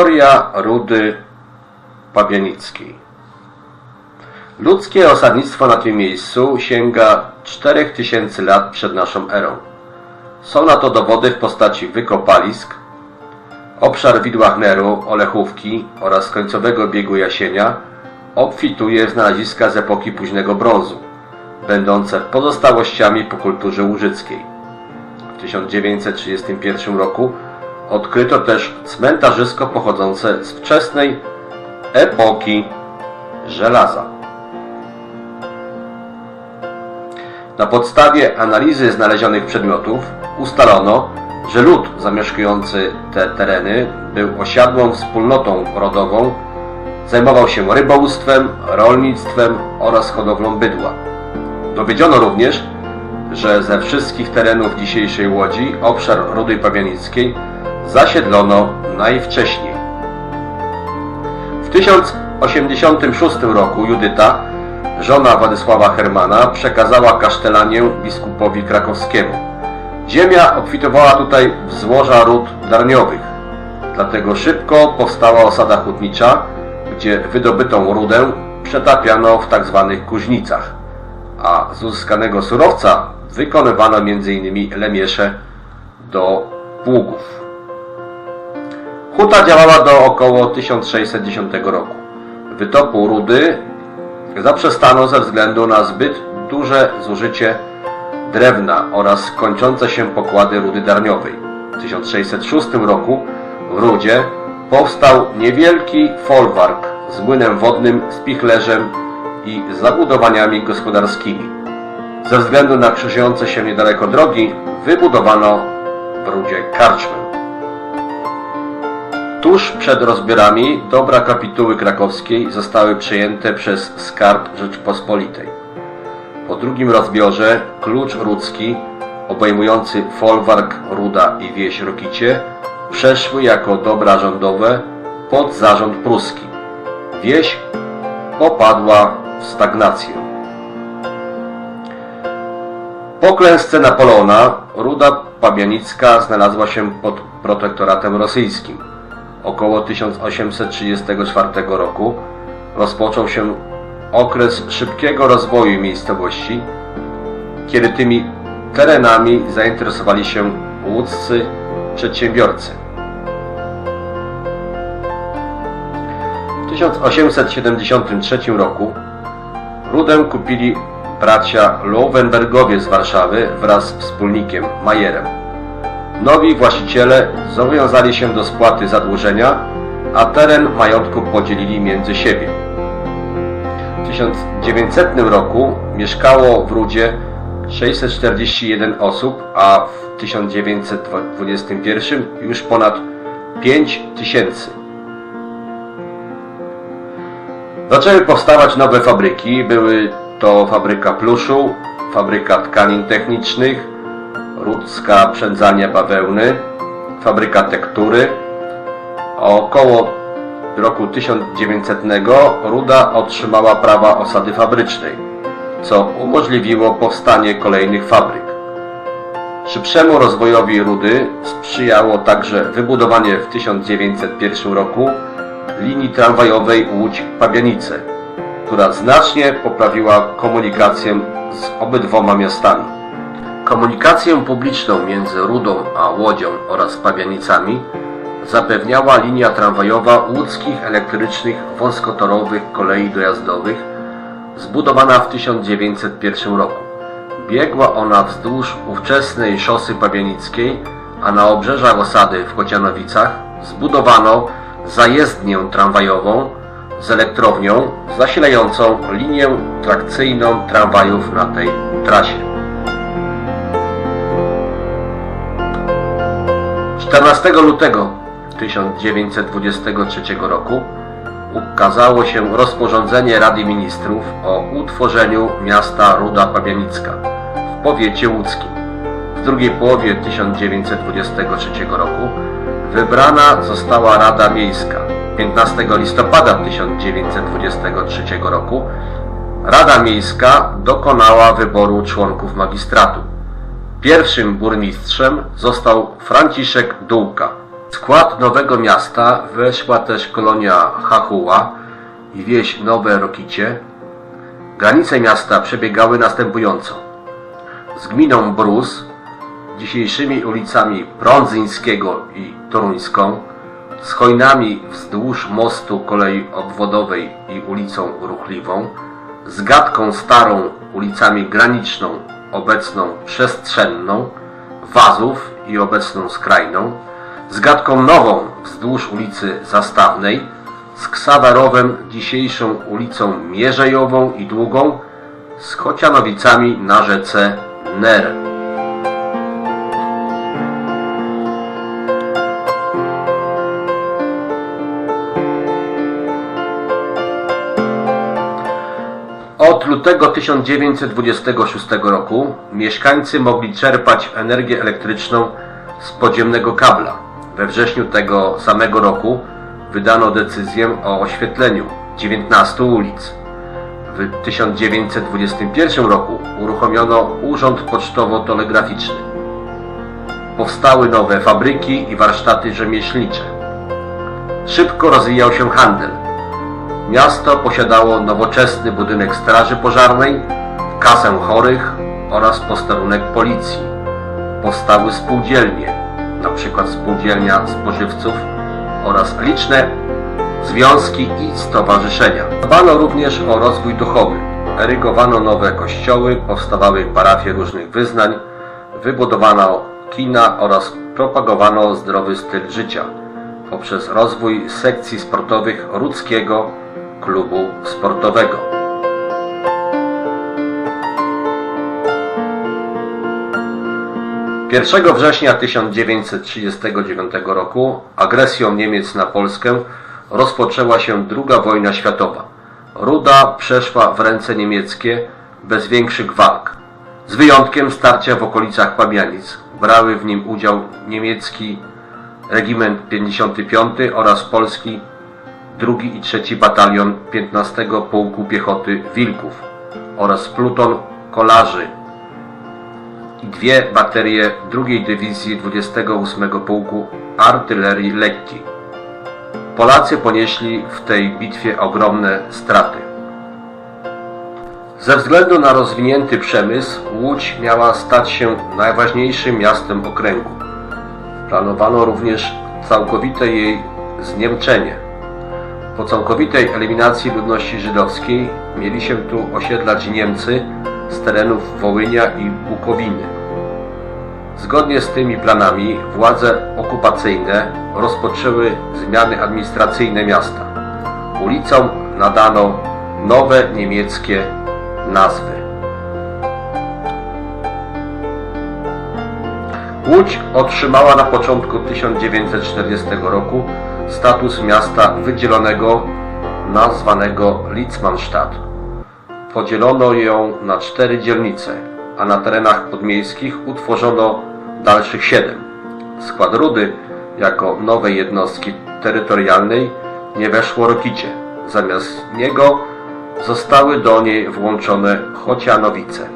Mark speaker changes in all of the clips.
Speaker 1: Historia Rudy Pabianickiej Ludzkie osadnictwo na tym miejscu sięga 4000 lat przed naszą erą. Są na to dowody w postaci wykopalisk, obszar widła Chmeru, Olechówki oraz końcowego biegu Jasienia obfituje znaleziska z epoki późnego brązu, będące pozostałościami po kulturze łużyckiej. W 1931 roku odkryto też cmentarzysko pochodzące z wczesnej epoki żelaza. Na podstawie analizy znalezionych przedmiotów ustalono, że lud zamieszkujący te tereny był osiadłą wspólnotą rodową, zajmował się rybołówstwem, rolnictwem oraz hodowlą bydła. Dowiedziono również, że ze wszystkich terenów dzisiejszej Łodzi obszar Rudy Pabianickiej zasiedlono najwcześniej. W 1086 roku Judyta, żona Władysława Hermana, przekazała kasztelanię biskupowi krakowskiemu. Ziemia obfitowała tutaj w złoża ród darniowych, dlatego szybko powstała osada hutnicza, gdzie wydobytą rudę przetapiano w tzw. kuźnicach, a z uzyskanego surowca wykonywano m.in. lemiesze do pługów. Huta działała do około 1610 roku. Wytopu rudy zaprzestano ze względu na zbyt duże zużycie drewna oraz kończące się pokłady rudy darniowej. W 1606 roku w Rudzie powstał niewielki folwark z młynem wodnym, spichlerzem i zabudowaniami gospodarskimi. Ze względu na krzyżujące się niedaleko drogi wybudowano w Rudzie karczmę. Tuż przed rozbiorami dobra kapituły krakowskiej zostały przejęte przez Skarb Rzeczpospolitej. Po drugim rozbiorze klucz rudzki obejmujący folwark Ruda i wieś Rokicie przeszły jako dobra rządowe pod zarząd pruski. Wieś popadła w stagnację. Po klęsce Napoleona Ruda Pabianicka znalazła się pod protektoratem rosyjskim. Około 1834 roku rozpoczął się okres szybkiego rozwoju miejscowości, kiedy tymi terenami zainteresowali się łódzcy przedsiębiorcy. W 1873 roku Rudę kupili bracia Lowenbergowie z Warszawy wraz z wspólnikiem Majerem. Nowi właściciele zobowiązali się do spłaty zadłużenia, a teren majątku podzielili między siebie. W 1900 roku mieszkało w Rudzie 641 osób, a w 1921 już ponad 5 tysięcy. Zaczęły powstawać nowe fabryki. Były to fabryka pluszu, fabryka tkanin technicznych, rudzka przędzalnia bawełny, fabryka tektury. Około roku 1900 Ruda otrzymała prawa osady fabrycznej, co umożliwiło powstanie kolejnych fabryk. Szybszemu rozwojowi Rudy sprzyjało także wybudowanie w 1901 roku linii tramwajowej Łódź-Pabianice, która znacznie poprawiła komunikację z obydwoma miastami. Komunikację publiczną między Rudą a Łodzią oraz Pabianicami zapewniała linia tramwajowa łódzkich elektrycznych wąskotorowych kolei dojazdowych zbudowana w 1901 roku. Biegła ona wzdłuż ówczesnej szosy pabianickiej, a na obrzeżach osady w Kocianowicach zbudowano zajezdnię tramwajową z elektrownią zasilającą linię trakcyjną tramwajów na tej trasie. 14 lutego 1923 roku ukazało się rozporządzenie Rady Ministrów o utworzeniu miasta Ruda Pabianicka w powiecie łódzkim. W drugiej połowie 1923 roku wybrana została Rada Miejska. 15 listopada 1923 roku Rada Miejska dokonała wyboru członków magistratu. Pierwszym burmistrzem został Franciszek Dółka, W skład nowego miasta weszła też kolonia Hachuła i wieś Nowe Rokicie. Granice miasta przebiegały następująco. Z gminą Brus, dzisiejszymi ulicami Prądzyńskiego i Toruńską, z hojnami wzdłuż mostu kolei obwodowej i ulicą Ruchliwą, z Gadką Starą, ulicami Graniczną, obecną Przestrzenną, Wazów i obecną Skrajną, z Gadką Nową wzdłuż ulicy Zastawnej, z Ksawerowem, dzisiejszą ulicą Mierzejową i Długą, z Chocianowicami na rzece Ner. Od lutego 1926 roku mieszkańcy mogli czerpać energię elektryczną z podziemnego kabla. We wrześniu tego samego roku wydano decyzję o oświetleniu 19 ulic. W 1921 roku uruchomiono Urząd Pocztowo-Telegraficzny. Powstały nowe fabryki i warsztaty rzemieślnicze. Szybko rozwijał się handel. Miasto posiadało nowoczesny budynek straży pożarnej, kasę chorych oraz posterunek policji. Powstały spółdzielnie, np. spółdzielnia spożywców oraz liczne związki i stowarzyszenia. Dbano również o rozwój duchowy. Erygowano nowe kościoły, powstawały parafie różnych wyznań, wybudowano kina oraz propagowano zdrowy styl życia poprzez rozwój sekcji sportowych Rudzkiego Klubu Sportowego. 1 września 1939 roku agresją Niemiec na Polskę rozpoczęła się II wojna światowa. Ruda przeszła w ręce niemieckie bez większych walk. Z wyjątkiem starcia w okolicach Pabianic brały w nim udział niemiecki Regiment 55 oraz polski II i III Batalion 15 Pułku Piechoty Wilków oraz pluton kolarzy i dwie baterie II Dywizji 28 Pułku Artylerii Lekkiej. Polacy ponieśli w tej bitwie ogromne straty. Ze względu na rozwinięty przemysł, Łódź miała stać się najważniejszym miastem okręgu. Planowano również całkowite jej zniemczenie. Po całkowitej eliminacji ludności żydowskiej mieli się tu osiedlać Niemcy z terenów Wołynia i Bukowiny. Zgodnie z tymi planami władze okupacyjne rozpoczęły zmiany administracyjne miasta. Ulicom nadano nowe niemieckie nazwy. Łódź otrzymała na początku 1940 roku status miasta wydzielonego nazwanego Litzmannstadt. Podzielono ją na cztery dzielnice, a na terenach podmiejskich utworzono dalszych siedem. Skład Rudy jako nowej jednostki terytorialnej nie weszło Rokicie. Zamiast niego zostały do niej włączone Chocianowice.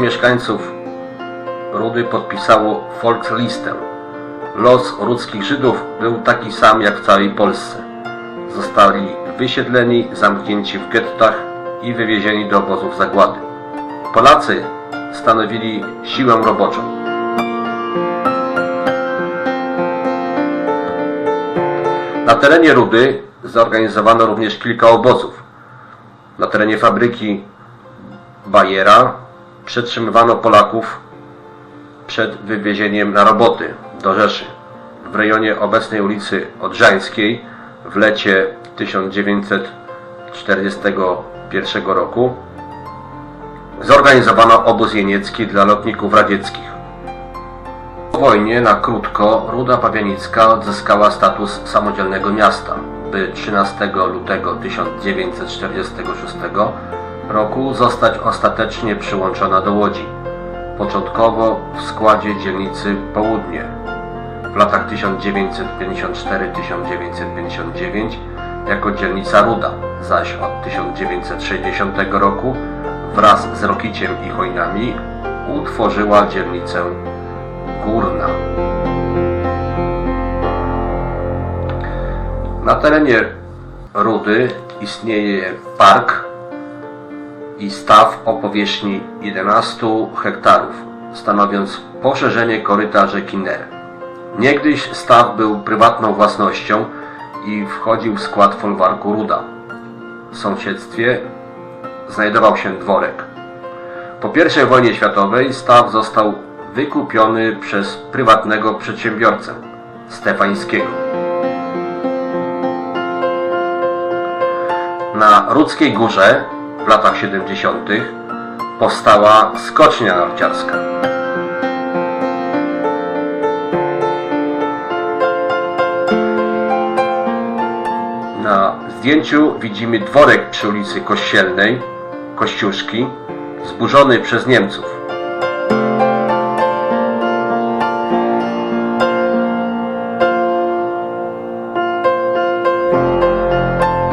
Speaker 1: Mieszkańców Rudy podpisało Volkslistę. Los rudzkich Żydów był taki sam jak w całej Polsce. Zostali wysiedleni, zamknięci w gettach i wywiezieni do obozów zagłady. Polacy stanowili siłę roboczą. Na terenie Rudy zorganizowano również kilka obozów. Na terenie fabryki Bajera przetrzymywano Polaków przed wywiezieniem na roboty do Rzeszy. W rejonie obecnej ulicy Odrzańskiej w lecie 1941 roku zorganizowano obóz jeniecki dla lotników radzieckich. Po wojnie na krótko Ruda Pawianicka odzyskała status samodzielnego miasta, by 13 lutego 1946 roku zostać ostatecznie przyłączona do Łodzi początkowo w składzie dzielnicy Południe. W latach 1954-1959 jako dzielnica Ruda, zaś od 1960 roku wraz z Rokiciem i Chojnami utworzyła dzielnicę Górna. Na terenie Rudy istnieje park i staw o powierzchni 11 hektarów, stanowiąc poszerzenie koryta rzeki Ner. Niegdyś staw był prywatną własnością i wchodził w skład folwarku Ruda. W sąsiedztwie znajdował się dworek. Po I wojnie światowej staw został wykupiony przez prywatnego przedsiębiorcę Stefańskiego. Na Rudzkiej Górze w latach 70. powstała skocznia narciarska. Na zdjęciu widzimy dworek przy ulicy Kościelnej, Kościuszki, zburzony przez Niemców.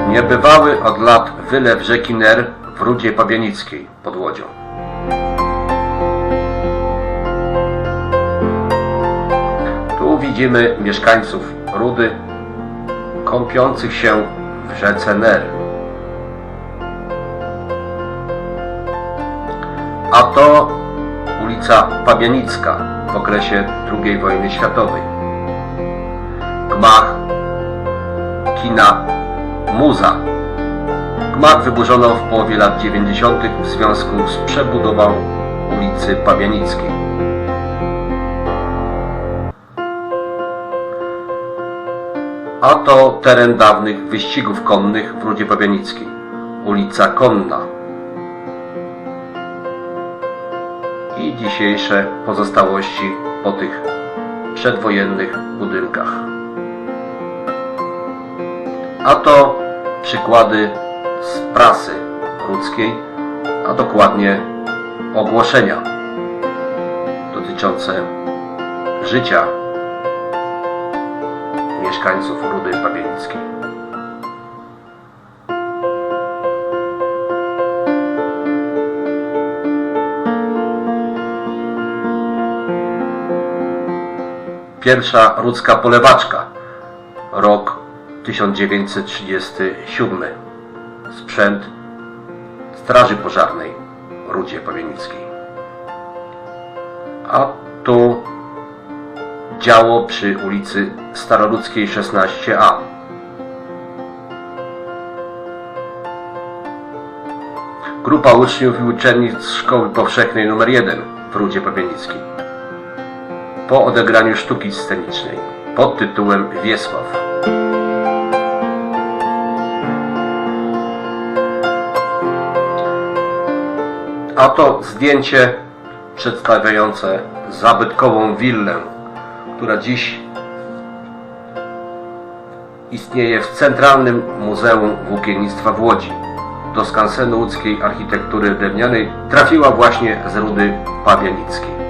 Speaker 1: Niebywały od lat wylew rzeki Ner w Rudzie Pabianickiej pod Łodzią. Tu widzimy mieszkańców Rudy kąpiących się w rzece Ner. A to ulica Pabianicka w okresie II wojny światowej. Gmach kina Muza. Gmach wyburzono w połowie lat 90. w związku z przebudową ulicy Pabianickiej. A to teren dawnych wyścigów konnych w Rudzie Pabianickiej. Ulica Konna. I dzisiejsze pozostałości po tych przedwojennych budynkach. A to przykłady z prasy ludzkiej, a dokładnie ogłoszenia dotyczące życia mieszkańców Rudy Pabienickiej. Pierwsza rudzka polewaczka, rok 1937. Sprzęt Straży Pożarnej Rudzie Pawienickiej. A tu działo przy ulicy Staroludzkiej 16a. Grupa uczniów i uczennic Szkoły Powszechnej nr 1 w Rudzie Pawienickiej. Po odegraniu sztuki scenicznej pod tytułem Wiesław. A to zdjęcie przedstawiające zabytkową willę, która dziś istnieje w Centralnym Muzeum Włókiennictwa w Łodzi. Do skansenu łódzkiej architektury drewnianej trafiła właśnie z rudy pawianickiej.